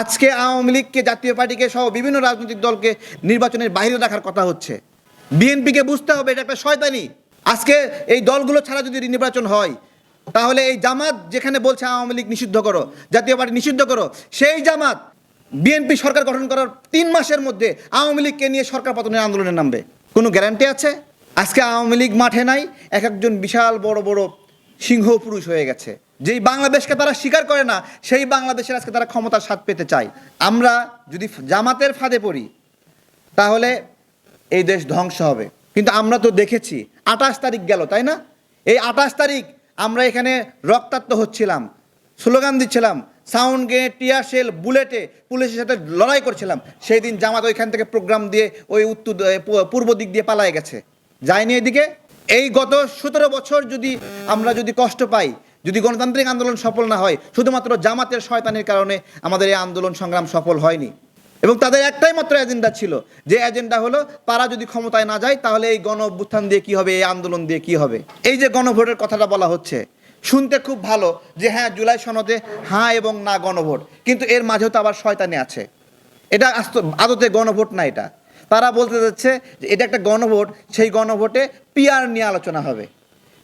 আজকে আওয়ামী লীগকে, জাতীয় পার্টিকে সহ বিভিন্ন রাজনৈতিক দলকে নির্বাচনের বাইরে রাখার কথা হচ্ছে। বিএনপিকে বুঝতে হবে এটা একটা শয়তানি। আজকে এই দলগুলো ছাড়া যদি নির্বাচন হয়, তাহলে এই জামাত যেখানে বলছে আওয়ামী লীগ নিষিদ্ধ করো, জাতীয় পার্টি নিষিদ্ধ করো, সেই জামাত বিএনপি সরকার গঠন করার তিন মাসের মধ্যে আওয়ামী লীগকে নিয়ে সরকার পতনের আন্দোলনে নামবে। কোনো গ্যারান্টি আছে? আজকে আওয়ামী লীগ মাঠে নাই, এক একজন বিশাল বড় বড় সিংহ পুরুষ হয়ে গেছে। যেই বাংলাদেশকে তারা স্বীকার করে না, সেই বাংলাদেশের আজকে তারা ক্ষমতার স্বাদ পেতে চায়। আমরা যদি জামাতের ফাঁদে পড়ি, তাহলে এই দেশ ধ্বংস হবে। কিন্তু আমরা তো দেখেছি, আঠাশ তারিখ গেল, তাই না? এই আঠাশ তারিখ আমরা এখানে রক্তাক্ত হচ্ছিলাম, স্লোগান দিচ্ছিলাম, সাউন্ড গে টিয়ার শেল, বুলেটে পুলিশের সাথে লড়াই করছিলাম। সেই দিন জামাত ওইখান থেকে প্রোগ্রাম দিয়ে ওই উত্তর পূর্ব দিক দিয়ে পালায় গেছে। যায়নি এদিকে? এই গত সতেরো বছর যদি আমরা যদি কষ্ট পাই যদি গণতান্ত্রিক আন্দোলন সফল না হয়, শুধুমাত্র জামাতের শয়তানের কারণে আমাদের এই আন্দোলন সংগ্রাম সফল হয়নি। এবং তাদের একটাই মাত্র এজেন্ডা ছিল, যে এজেন্ডা হলো তারা যদি ক্ষমতায় না যায়, তাহলে এই গণ অভ্যুত্থান দিয়ে কি হবে, এই আন্দোলন দিয়ে কি হবে? এই যে গণভোটের কথাটা বলা হচ্ছে, শুনতে খুব ভালো যে হ্যাঁ জুলাই সনদে হ্যাঁ এবং না গণভোট, কিন্তু এর মাঝেও তো আবার শয়তানি আছে। এটা আদতে গণভোট না এটা। তারা বলতে যাচ্ছে যে এটা একটা গণভোট, সেই গণভোটে পিয়ার নিয়ে আলোচনা হবে।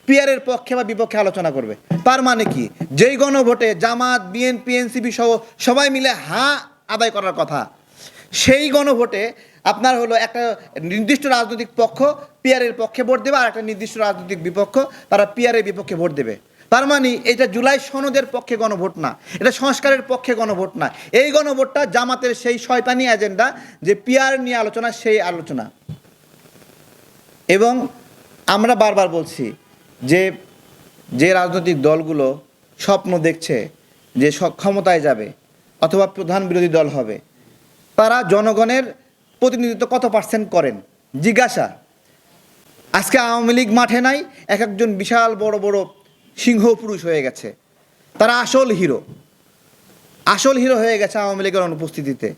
পিয়ারের পক্ষে বা বিপক্ষে আলোচনা করবে। তার মানে কি? যেই গণভোটে জামাত, বিএনপি, এনসিপি সহ সবাই মিলে হা আদায় করার কথা, সেই গণভোটে আপনার হলো একটা নির্দিষ্ট রাজনৈতিক পক্ষ পিয়ারের পক্ষে ভোট দেবে আর একটা নির্দিষ্ট রাজনৈতিক বিপক্ষ তারা পিয়ারের বিপক্ষে ভোট দেবে। তার মানে এটা জুলাই সনদের পক্ষে গণভোট না, এটা সংস্কারের পক্ষে গণভোট না। এই গণভোটটা জামাতের সেই শয়তানি এজেন্ডা যে পিয়ার নিয়ে আলোচনা, সেই আলোচনা। এবং আমরা বারবার বলছি যে যে রাজনৈতিক দলগুলো স্বপ্ন দেখছে যে ক্ষমতায় যাবে অথবা প্রধান বিরোধী দল হবে, তারা জনগণের প্রতিনিধিত্ব কত পার্সেন্ট করেন? জিজ্ঞাসা। আজকে আওয়ামী লীগ মাঠে নাই, এক একজন বিশাল বড় বড় সিংহ পুরুষ হয়ে গেছে। তারা আসল হিরো। আসল হিরো হয়ে গেছে আওয়ামী লীগের অনুপস্থিতিতে।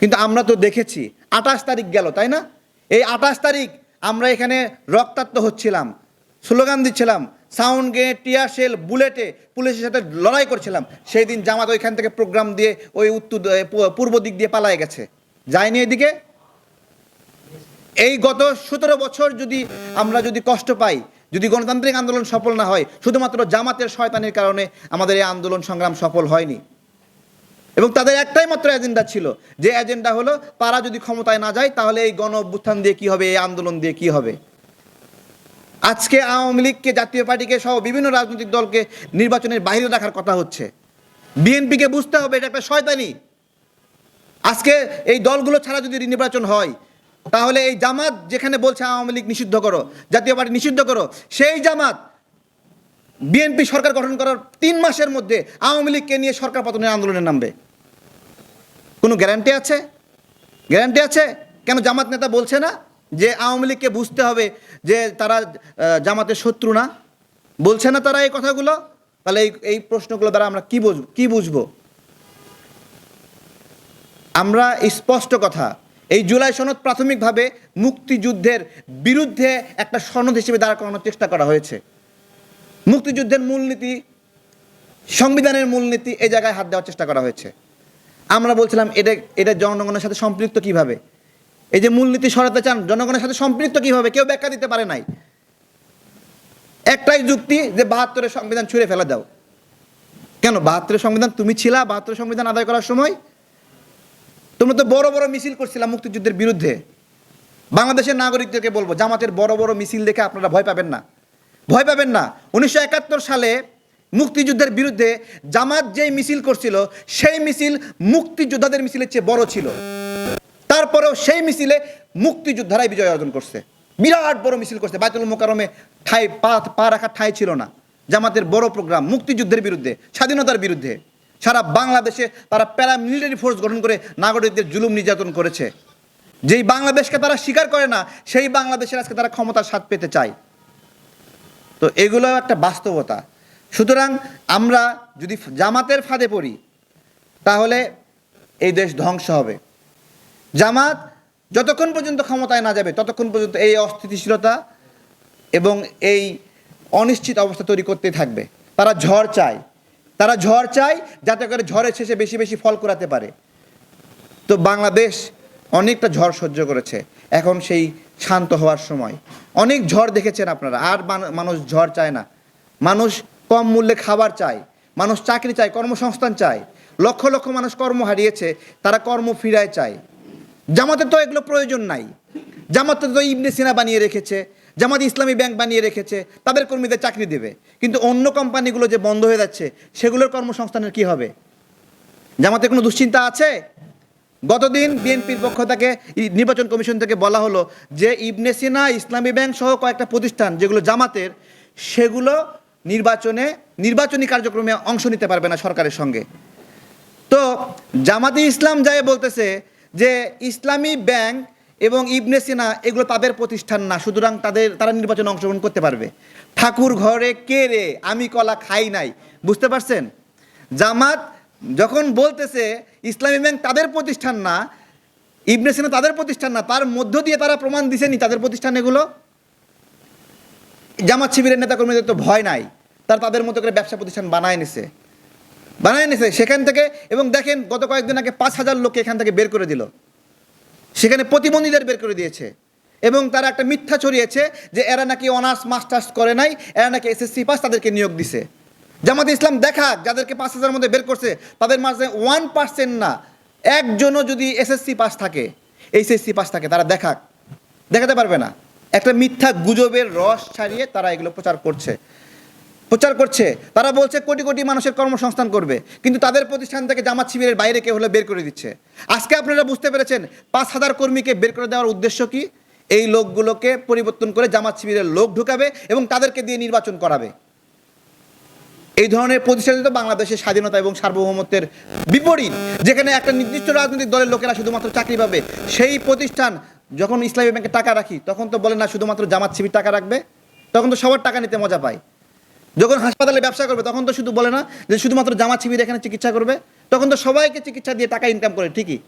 কিন্তু আমরা তো দেখেছি, আঠাশ তারিখ গেল, তাই না? এই আঠাশ তারিখ আমরা এখানে রক্তাক্ত হচ্ছিলাম। স্লোগান দিচ্ছিলাম, সাউন্ড গে শেল, বুলেটে পুলিশের সাথে লড়াই করছিলাম। সেই দিন জামাত ওইখান থেকে প্রোগ্রাম দিয়ে ওই উত্তর পূর্ব দিক দিয়ে পালায় গেছে। যায়নি এদিকে? এই গত সতেরো বছর যদি আমরা যদি কষ্ট পাই, যদি গণতান্ত্রিক আন্দোলন সফল না হয়, শুধুমাত্র জামাতের শয়তানির কারণে আমাদের এই আন্দোলন সংগ্রাম সফল হয়নি। এবং তাদের একটাই মাত্র এজেন্ডা ছিল, যে এজেন্ডা হলো তারা যদি ক্ষমতায় না যায়, তাহলে এই গণ অভ্যুত্থান দিয়ে কি হবে, এই আন্দোলন দিয়ে কি হবে? আজকে আওয়ামী লীগকে, জাতীয় পার্টিকে সহ বিভিন্ন রাজনৈতিক দলকে নির্বাচনের বাইরে রাখার কথা হচ্ছে। বিএনপিকে বুঝতে হবে এটা একটা শয়তানি। আজকে এই দলগুলো ছাড়া যদি নির্বাচন হয়, তাহলে এই জামাত যেখানে বলছে আওয়ামী লীগ নিষিদ্ধ করো, জাতীয় পার্টি নিষিদ্ধ করো, সেই জামাত বিএনপি সরকার গঠন করার তিন মাসের মধ্যে আওয়ামী লীগকে নিয়ে সরকার পতনের আন্দোলনে নামবে। কোনো গ্যারান্টি আছে? গ্যারান্টি আছে? কেন জামাত নেতা বলছে না যে আওয়ামী লীগকে বুঝতে হবে যে তারা জামাতের শত্রু না। বলছে না তারা এই কথাগুলো? তাহলে এই এই প্রশ্নগুলো দ্বারা আমরা কি বুঝব, কি বুঝব? আমরা স্পষ্ট কথা, এই জুলাই সনদ প্রাথমিকভাবে মুক্তিযুদ্ধের বিরুদ্ধে একটা সনদ হিসেবে দাঁড় করানোর চেষ্টা করা হয়েছে। মুক্তিযুদ্ধের মূলনীতি, সংবিধানের মূলনীতি এই জায়গায় হাত দেওয়ার চেষ্টা করা হয়েছে। আমরা বলছিলাম, এটা এটা জনগণের সাথে সম্পৃক্ত কীভাবে? এই যে মূলনীতি সরাতে চান, জনগণের সাথে সম্পৃক্ত কীভাবে? কেউ ব্যাখ্যা দিতে পারে নাই। একটাই যুক্তি যে বাহাত্তরের সংবিধান ছুঁড়ে ফেলে দাও। কেন? বাহাত্তরের সংবিধান, তুমি ছিলা, বাহাত্তরের সংবিধান আদায় করার সময় তোমরা তো বড় বড় মিছিল করছিলাম মুক্তিযুদ্ধের বিরুদ্ধে। বাংলাদেশের নাগরিকদেরকে বলব, জামাতের বড় বড় মিছিল দেখে আপনারা ভয় পাবেন না। ভয় পাবেন না। উনিশশো একাত্তর সালে মুক্তিযুদ্ধের বিরুদ্ধে জামাত যেই মিছিল করছিল, সেই মিছিল মুক্তিযোদ্ধাদের মিছিলের চেয়ে বড় ছিল। তারপরেও সেই মিছিলে মুক্তিযোদ্ধারাই বিজয় অর্জন করছে। বিরাট বড় মিছিল করছে। বাইতুল মোকারমে ঠাই পা পা রাখার ঠাই ছিল না। জামাতের বড় প্রোগ্রাম মুক্তিযুদ্ধের বিরুদ্ধে, স্বাধীনতার বিরুদ্ধে। সারা বাংলাদেশে তারা প্যারামিলিটারি ফোর্স গঠন করে নাগরিকদের জুলুম নির্যাতন করেছে। যেই বাংলাদেশকে তারা স্বীকার করে না, সেই বাংলাদেশের আজকে তারা ক্ষমতার স্বাদ পেতে চায়। তো এগুলো একটা বাস্তবতা। সুতরাং আমরা যদি জামাতের ফাঁদে পড়ি, তাহলে এই দেশ ধ্বংস হবে। জামাত যতক্ষণ পর্যন্ত ক্ষমতায় না যাবে, ততক্ষণ পর্যন্ত এই অস্থিতিশীলতা এবং এই অনিশ্চিত অবস্থা তৈরি করতে থাকবে। তারা ঝড় চায়। তারা ঝড় চায় যাতে করে ঝড়ের শেষে বেশি বেশি ফল করাতে পারে। তো বাংলাদেশ অনেকটা ঝড় সহ্য করেছে, এখন সেই শান্ত হওয়ার সময়। অনেক ঝড় দেখেছেন আপনারা, আর মানুষ ঝড় চায় না। মানুষ কম মূল্যে খাবার চায়, মানুষ চাকরি চায়, কর্মসংস্থান চায়। লক্ষ লক্ষ মানুষ কর্ম হারিয়েছে, তারা কর্ম ফিরায় চায়। জামাতে তো এগুলো প্রয়োজন নাই। জামাতে তো ইবনে সিনা বানিয়ে রেখেছে, জামাত ইসলামী ব্যাংক বানিয়ে রেখেছে, তাদের কর্মীদের চাকরি দেবে। কিন্তু অন্য কোম্পানিগুলো যে বন্ধ হয়ে যাচ্ছে, সেগুলোর কর্মসংস্থানের কি হবে? জামাতে কোনো দুশ্চিন্তা আছে? গতদিন বিএনপির পক্ষ থেকে নির্বাচন কমিশন থেকে বলা হলো যে ইবনে সিনা, ইসলামী ব্যাংক সহ কয়েকটা প্রতিষ্ঠান, যেগুলো জামাতের, সেগুলো নির্বাচনে, নির্বাচনী কার্যক্রমে অংশ নিতে পারবে না সরকারের সঙ্গে। তো জামাতি ইসলাম যায় বলতেছে যে ইসলামী ব্যাংক এবং ইবনে সিনা এগুলো তাদের প্রতিষ্ঠান না, সুতরাং তাদের, তারা নির্বাচনে অংশগ্রহণ করতে পারবে। ঠাকুর ঘরে কে রে? আমি কলা খাই নাই। বুঝতে পারছেন? জামাত যখন বলতেছে ইসলামী ব্যাংক তাদের প্রতিষ্ঠান না, ইবনে সিনা তাদের প্রতিষ্ঠান না, তার মধ্য দিয়ে তারা প্রমাণ দিছেনি তাদের প্রতিষ্ঠান এগুলো। জামাত শিবিরের নেতাকর্মীদের তো ভয় নাই। তারা তাদের মতো করে ব্যবসা প্রতিষ্ঠান বানায় নিছে। বানায় নিছে সেখান থেকে এবং দেখেন গত কয়েকদিন আগে পাঁচ হাজার লোককে এখান থেকে বের করে দিল। সেখানে প্রতিবন্ধীদের বের করে দিয়েছে। এবং তারা একটা মিথ্যা ছড়িয়েছে যে এরা নাকি অনার্স, মাস্টার্স করে নাই, এরা নাকি এসএসসি পাস, তাদেরকে নিয়োগ দিছে। জামাত ইসলাম দেখা যাদেরকে পাঁচ হাজার মধ্যে বের করছে, তাদের মাঝে ওয়ান পার্সেন্ট না, একজনও যদি এসএসসি পাস থাকে এইচএসসি পাস থাকে, তারা দেখাক। দেখাতে পারবে না। একটা মিথ্যা গুজবের রস ছাড়িয়ে তারা এগুলো প্রচার করছে। প্রচার করছে। তারা বলছে কোটি কোটি মানুষের কর্মসংস্থান করবে, কিন্তু তাদের প্রতিষ্ঠান থেকে জামাত শিবিরের বাইরে কেউ হলে বের করে দিচ্ছে। আজকে আপনারা বুঝতে পেরেছেন, পাঁচ হাজার কর্মীকে বের করে দেওয়ার উদ্দেশ্য কি? এই লোকগুলোকে পরিবর্তন করে জামাত শিবিরের লোক ঢুকাবে এবং তাদেরকে দিয়ে নির্বাচন করাবে। এই ধরনের প্রতিষ্ঠান তো বাংলাদেশের স্বাধীনতা এবং সার্বভৌমত্বের বিপরীত, যেখানে একটা নির্দিষ্ট রাজনৈতিক দলের লোকেরা শুধুমাত্র চাকরি পাবে। সেই প্রতিষ্ঠান যখন ইসলামী ব্যাংকে টাকা রাখি, তখন তো বলে না শুধুমাত্র জামাত শিবির টাকা রাখবে, তখন তো সবার টাকা নিতে মজা পায়। যখন হাসপাতালে ব্যবসা করবে, তখন তো শুধু বলে না যে শুধুমাত্র জামা শিবির এখানে চিকিৎসা করবে, তখন তো সবাইকে চিকিৎসা দিয়ে টাকা ইনকাম করে, ঠিকই?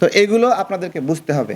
তো এগুলো আপনাদেরকে বুঝতে হবে।